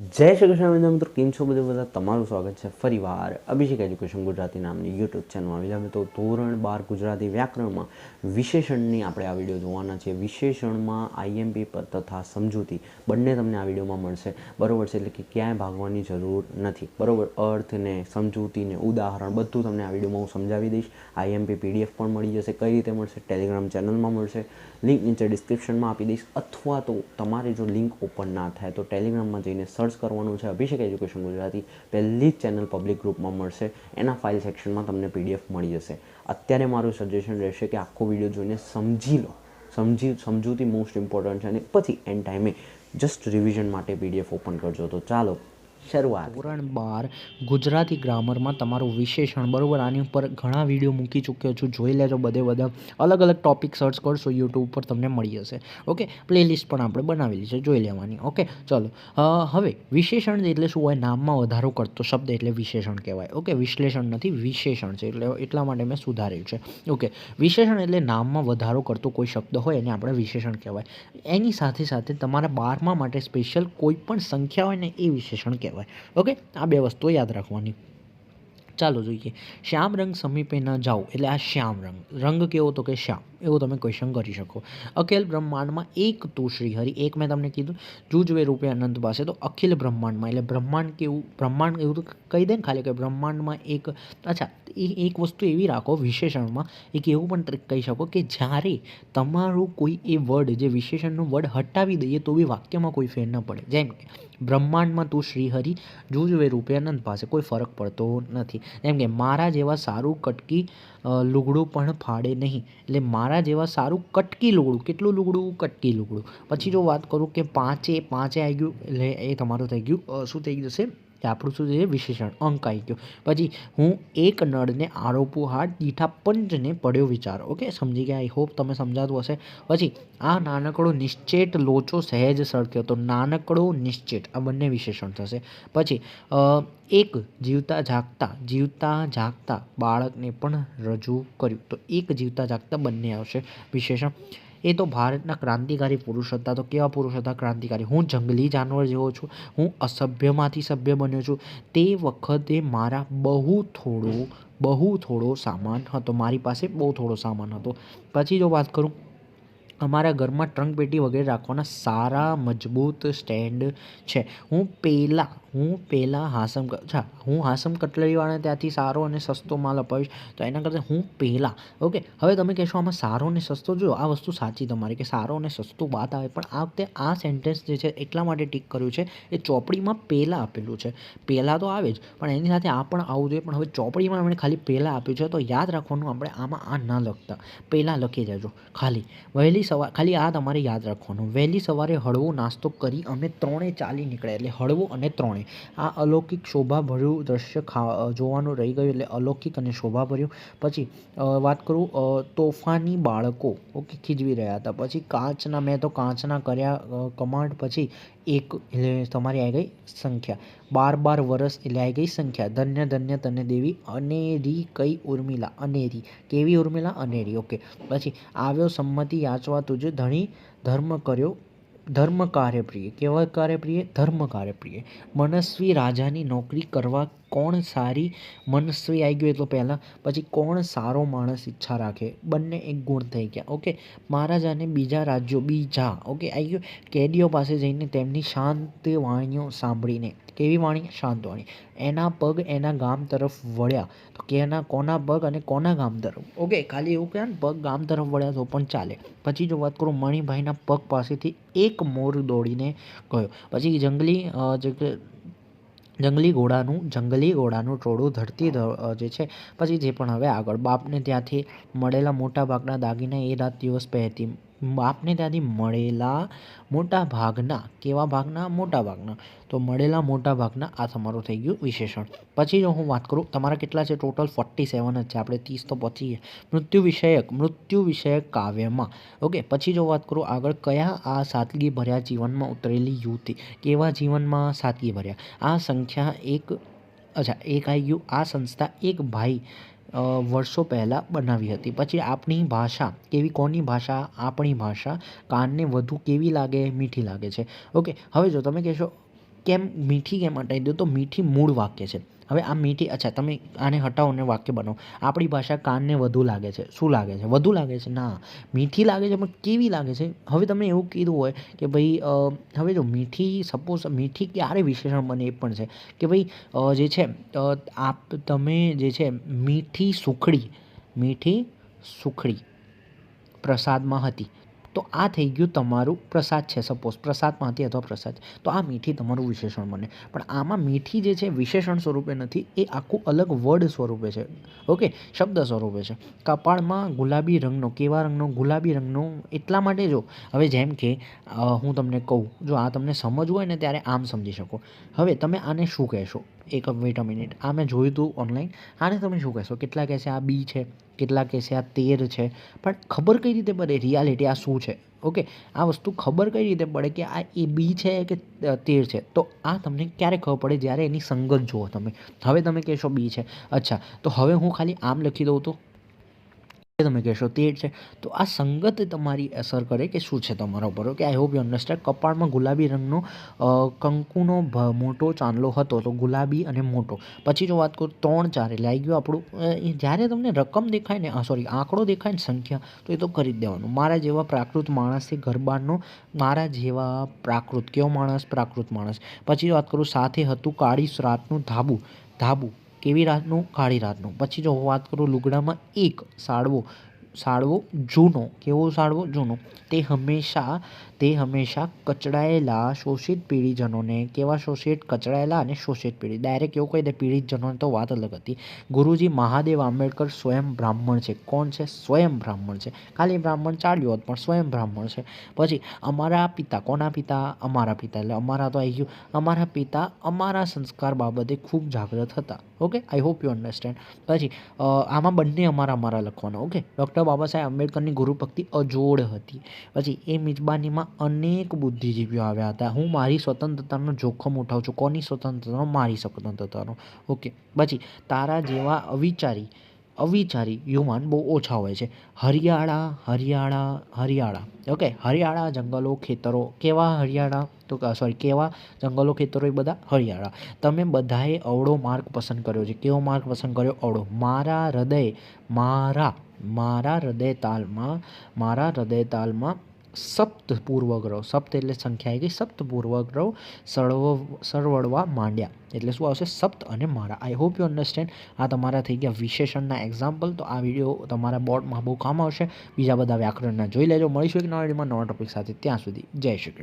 જય શ્રી કૃષ્ણ વિદ્યા મિત્રો કેમ છો બધું? બધા તમારું સ્વાગત છે ફરીવાર અભિષેક એજ્યુકેશન ગુજરાતી નામની યુટ્યુબ ચેનલમાં વિદ્યા મિત્રો ધોરણ બાર ગુજરાતી વ્યાકરણમાં વિશેષણની આપણે આ વીડિયો જોવાના છે વિશેષણમાં આઈએમપી તથા સમજૂતી બંને તમને આ વિડીયોમાં મળશે. બરાબર છે, એટલે કે ક્યાંય ભાગવાની જરૂર નથી. બરાબર અર્થને સમજૂતીને ઉદાહરણ બધું તમને આ વિડીયોમાં હું સમજાવી દઈશ. આઈએમપી પીડીએફ પણ મળી જશે. કઈ રીતે મળશે? ટેલિગ્રામ ચેનલમાં મળશે. લિંક નીચે ડિસ્ક્રિપ્શનમાં આપી દઈશ. અથવા તો તમારે જો લિંક ઓપન ના થાય તો ટેલિગ્રામમાં જઈને સર્ચ કરવાનું છે, અભિષેક એજ્યુકેશન ગુજરાતી પહેલી જ ચેનલ પબ્લિક ગ્રુપમાં મળશે. એના ફાઇલ સેક્શનમાં તમને પીડીએફ મળી જશે. અત્યારે મારું સજેશન રહેશે કે આખો વીડિયો જોઈને સમજી લો. સમજી, સમજૂતી મોસ્ટ ઇમ્પોર્ટન્ટ છે અને પછી એન્ડ ટાઈમે જસ્ટ રિવિઝન માટે પીડીએફ ઓપન કરજો. તો ચાલો શરૂઆત. ધોરણ બાર, ગુજરાતી ગ્રામરમાં તમારું વિશેષણ. બરાબર, આની ઉપર ઘણા વીડિયો મૂકી ચૂક્યો છું. જોઈ લેજો બધે બધા. અલગ અલગ ટોપિક સર્ચ કરશો યુટ્યુબ પર તમને મળી જશે. ઓકે પ્લેલિસ્ટ પણ આપણે બનાવેલી છે. જોઈ લેવાની. ઓકે ચલો. હવે, વિશેષણ એટલે શું હોય? નામમાં વધારો કરતો શબ્દ એટલે વિશેષણ કહેવાય. ઓકે વિશ્લેષણ નથી, વિશેષણ છે. એટલે એટલા માટે મેં સુધાર્યું છે. ઓકે વિશેષણ એટલે નામમાં વધારો કરતો કોઈ શબ્દ હોય એને આપણે વિશેષણ કહેવાય. એની સાથે સાથે તમારા બારમા માટે સ્પેશિયલ કોઈ પણ સંખ્યા હોય ને એ વિશેષણ કહેવાય. ઓકે આ બે વસ્તુઓ યાદ રાખવાની. ચાલો જોઈએ. શ્યામ રંગ સમીપે ન જાઓ. એટલે આ શ્યામ રંગ. રંગ કેવો તો કે શ્યામ? એવો તમે ક્વેશ્ચન કરી શકો. અખિલ બ્રહ્માંડમાં એક તું શ્રી હરિ. એક મેં તમને કીધું. જુજવે રૂપે અનંત પાસે તો અખિલ બ્રહ્માંડમાં. એટલે બ્રહ્માંડ કેવું? બ્રહ્માંડ એવું તો કહી દે ને ખાલી કે બ્રહ્માંડમાં એક અચ્છા એક વસ્તુ એવી રાખો વિશેષણમાં. એક એવું પણ ટ્રીક કહી શકો કે જ્યારે તમારું કોઈ એ વર્ડ જે વિશેષણનું વર્ડ હટાવી દઈએ તો બી વાક્યમાં કોઈ ફેર ન પડે. જેમ કે બ્રહ્માંડમાં તું શ્રીહરિ, જુજવે રૂપે અનંત પાસે. કોઈ ફરક પડતો નથી. એમ કે મારા જેવા સારું કટકી લુગડું પણ ફાડે નહીં. એટલે મારા જેવા સારું કટકી લુગડું. કેટલું લુગડું? કટકી લુગડું. પછી જો વાત કરું કે પાંચે પાંચે આવી ગયું, એટલે એ તમારું થઈ ગયું. શું થઈ જશે કે આપણું શું છે વિશેષણ, અંક આવી ગયો. પછી હું એક નળને આરોપું હાથ દીઠા પંચને પડ્યો વિચાર, ઓકે? સમજી ગયા? આઈ હોપ તમે સમજાતું હશે. પછી આ નાનકડો નિશ્ચેત લોચો સહેજ સળક્યો તો નાનકડો નિશ્ચેત આ બંને વિશેષણ થશે. પછી એક જીવતા જાગતા જીવતા જાગતા બાળકને પણ રજૂ કર્યું, તો એક જીવતા જાગતા બંને આવશે વિશેષણ. એ તો ભારતના ક્રાંતિકારી પુરુષ હતા. તો કેવા પુરુષ હતા? ક્રાંતિકારી. હું જંગલી જાનવર જેવો છું. હું અસભ્યમાંથી સભ્ય બન્યો છું. તે વખતે મારા બહુ થોડો બહુ થોડો સામાન હતો. મારી પાસે બહુ થોડો સામાન હતો. પછી જો વાત કરું, અમારા ઘરમાં ટ્રંક પેટી વગેરે રાખવાના સારા મજબૂત સ્ટેન્ડ છે. હું પહેલાં હું પહેલાં હાસમ અચ્છા, હું હાસમ કટલરીવાળાને ત્યાંથી સારો અને સસ્તો માલ અપાવીશ, તો એના કરતાં હું પહેલાં ઓકે, હવે તમે કહેશો આમાં સારો અને સસ્તો, જો આ વસ્તુ સાચી તમારી કે સારો અને સસ્તો વાત આવે, પણ આ વખતે આ સેન્ટેન્સ જે છે એટલા માટે ટીક કર્યું છે, એ ચોપડીમાં પહેલાં આપેલું છે પહેલાં તો આવે જ, પણ એની સાથે આ પણ આવવું જોઈએ, પણ હવે ચોપડીમાં એમણે ખાલી પહેલાં આપ્યું છે, તો યાદ રાખવાનું આપણે આમાં આ ના લખતા પહેલાં લખી દેજો, ખાલી, વહેલી સવાર ખાલી આ તમારે યાદ રાખવાનું, વહેલી સવારે હળવો નાસ્તો કરી અમે ત્રણે ચાલી નીકળ્યા, એટલે હળવો અને ત્રણે આ અલૌકિક શોભાભર્યું દ્રશ્ય જોવાનું રહી ગયું એટલે અલૌકિક અને શોભાભર્યું. પછી વાત કરું તોફાની બાળકો. ઓકે, ખીજવી રહ્યા હતા. પછી કાચના, મેં તો કાચના કર્યા કમાન્ડ પછી એક એટલે તમારી આવી ગઈ સંખ્યા. બાર બાર વર્ષ એટલે આવી ગઈ સંખ્યા. ધન્ય ધન્ય તને દેવી, અનેરી કઈ ઉર્મિલા? અનેરી. કેવી ઉર્મિલા? અનેરી. ઓકે. પછી આવ્યો સંમતિ યાચવા તુજે ધણી ધર્મ કર્યો. ધર્મ કાર્યપ્રિય કેવા કાર્યપ્રિય ધર્મ કાર્યપ્રિય મનસ્વી રાજાની નોકરી કરવા કોણ સારી મનસ્વી આવી ગયું એટલો પહેલાં, પછી કોણ સારો માણસ ઈચ્છા રાખે? બંને એક ગુણ થઈ ગયા. ઓકે, મહારાજાને બીજા રાજ્યો, બીજા, ઓકે આવી ગયું. કેદીઓ પાસે જઈને તેમની શાંત વાણીઓ સાંભળીને, કેવી વાણી? શાંત વાણી. એના પગ એના ગામ તરફ વળ્યા. તો કે એના કોના પગ અને કોના ગામ તરફ? ઓકે, ખાલી એવું કહે ને, પગ ગામ તરફ વળ્યા તો પણ ચાલે. પછી જો વાત કરું મણિભાઈના પગ પાસેથી, એક મોર દોડીને ગયો. પછી જંગલી જંગલી ઘોડાનું જંગલી ઘોડાનું ટોળું ધરતી જે છે, પછી જે પણ હવે આગળ બાપને ત્યાંથી મળેલા મોટા ભાગના દાગીના એ રાત દિવસ પહેરતી બાપને ત્યાંથી મળેલા મોટા ભાગના કેવા ભાગના? મોટા ભાગના તો મળેલા મોટા ભાગના આ તમારું થઈ ગયું વિશેષણ. પછી જો હું વાત કરું, તમારા કેટલા છે? ટોટલ ફોર્ટી સેવન જ છે. આપણે ત્રીસ તો પછી મૃત્યુ વિષયક મૃત્યુ વિષયક કાવ્યમાં. ઓકે પછી જો વાત કરું, આગળ કયા આ સાદગી ભર્યા જીવનમાં ઉતરેલી યુવતી? કેવા જીવનમાં સાદગી ભર્યા આ સંખ્યા એક, અચ્છા, એક આવી ગયું. આ સંસ્થા એક ભાઈ વર્ષો પહેલાં બનાવી હતી. પછી આપણી ભાષા, કેવી, કોની ભાષા? આપણી ભાષા કાનને વધુ કેવી લાગે, મીઠી લાગે છે. ઓકે, હવે જો તમે કહેશો કેમ મીઠી કેમ હટાવી દો? તો મીઠી મૂળ વાક્ય છે. હવે આ મીઠી, અચ્છા, તમે આને હટાવો ને વાક્ય બનાવો. આપણી ભાષા કાનને વધુ લાગે છે. શું લાગે છે? વધુ લાગે છે? ના. મીઠી લાગે છે, પણ કેવી લાગે છે? હવે તમે એવું કીધું હોય કે ભાઈ હવે જો મીઠી સપોઝ મીઠી ક્યારે વિશેષણ બને એ પણ છે કે ભાઈ જે છે આપ, તમે જે છે, મીઠી સુખડી મીઠી સુખડી પ્રસાદમાં હતી. તો આ થઈ ગયું તમારું પ્રસાદ છે સપોઝ પ્રસાદમાં હતી અથવા પ્રસાદ. તો આ મીઠી તમારું વિશેષણ બને. પણ આમાં મીઠી જે છે, વિશેષણ સ્વરૂપે નથી, એ આખું અલગ વર્ડ સ્વરૂપે છે. ઓકે? શબ્દ સ્વરૂપે છે. કપાળમાં ગુલાબી રંગનો, કેવા રંગનો, ગુલાબી રંગનો, એટલા માટે જો. હવે જેમ કે હું તમને કહું, જો આ તમને સમજવું હોય ને ત્યારે આમ સમજી શકો. હવે તમે આને શું કહેશો? એક વેટ અ મિનિટ આ મેં જોયું હતું ઓનલાઈન આને તમે શું કહેશો? કેટલા કહેશે? આ બી છે. કેટલા કહેશે આ તેર છે. પણ ખબર કઈ રીતે પડે? રિયાલિટી આ શું છે? ઓકે આ વસ્તુ ખબર કઈ રીતે પડે કે આ એ બી છે કે તેર છે? તો આ તમને ક્યારે ખબર પડે? જ્યારે એની સંગત જુઓ તમે. હવે તમે કહેશો બી છે. અચ્છા. તો હવે હું ખાલી આમ લખી દઉં તો? તમે કહેશો તેર છે. તો આ સંગત તમારી અસર કરે કે શું છે તમારા ઉપર? Okay I hope you understand કપાળમાં ગુલાબી રંગનો કંકુનો મોટો ચાંદલો હતો, તો ગુલાબી અને મોટો. પછી જો વાત કરું ત્રણ ચાર એટલે આવી ગયું આપણું જ્યારે તમને રકમ દેખાય ને સોરી આંકડો દેખાય ને સંખ્યા, તો એ તો કરી જ દેવાનું. મારા જેવા પ્રાકૃત માણસથી ગરબાનો, મારા જેવા પ્રાકૃત કેવો માણસ પ્રાકૃત માણસ? પછી વાત કરું સાથે હતું કાળી રાતનું ધાબુ ધાબુ. કેવી રાતનું? કાળી રાતનું. પછી જો હું વાત કરું લુગડામાં એક સાડવો. સાડવો જૂનો, કેવો સાળવો? જૂનો. તે હંમેશા તે હંમેશા કચડાયેલા શોષિત પીડીજનોને કેવા શોષિત? કચડાયેલા અને શોષિત પીડી ડાયરેક્ટ એવું કહી દે પીડિતજનોને તો વાત અલગ હતી. ગુરુજી મહાદેવ આંબેડકર સ્વયં બ્રાહ્મણ છે. કોણ છે? સ્વયં બ્રાહ્મણ છે. ખાલી બ્રાહ્મણ ચાલ્યો હોત, પણ સ્વયં બ્રાહ્મણ છે. પછી, અમારા પિતા, કોના પિતા? અમારા પિતા. એટલે અમારા તો આવી ગયું. અમારા પિતા અમારા સંસ્કાર બાબતે ખૂબ જાગૃત હતા. Okay I hope you understand પછી આમાં બંને અમારા અમારા લખવાના. ઓકે ડૉક્ટર બાબા સાહેબ આંબેડકરની ગુરુભક્તિ અજોડ હતી. પછી એ મિજબાનીમાં અનેક બુદ્ધિજીવીઓ આવ્યા હતા. હું મારી સ્વતંત્રતાનો જોખમ ઉઠાવું છું. કોની સ્વતંત્રતાનો? મારી સ્વતંત્રતાનો. ઓકે. પછી તારા જેવા અવિચારી અવિચારી યુવાન બહુ ઓછા હોય છે. હરિયાળા હરિયાળા હરિયાળા. ઓકે. હરિયાળા જંગલો, ખેતરો. કેવા હરિયાળા? તો સોરી, કેવા જંગલો, ખેતરો એ બધા હરિયાળા. તમે બધાએ અવળો માર્ગ પસંદ કર્યો છે. કેવો માર્ગ પસંદ કર્યો? અવળો. મારા હૃદય, મારા મારા હૃદય તાલમાં મારા હૃદય તાલમાં સપ્ત પૂર્વગ્રહ સપ્ત એટલે સંખ્યા આવી ગઈ સપ્ત પૂર્વગ્રહ સળવ સરવડવા માંડ્યા. એટલે શું આવશે? સપ્ત અને મારા. આઈ હોપ યુ અન્ડરસ્ટેન્ડ આ તમારા થઈ ગયા વિશેષણના એક્ઝામ્પલ તો આ વીડિયો તમારા બોર્ડમાં બહુ કામ આવશે. બીજા બધા વ્યાકરણના જોઈ લેજો. મળીશું એક નવા વિડીયોમાં નવા ટોપિક સાથે. ત્યાં સુધી. જય શ્રી કૃષ્ણ.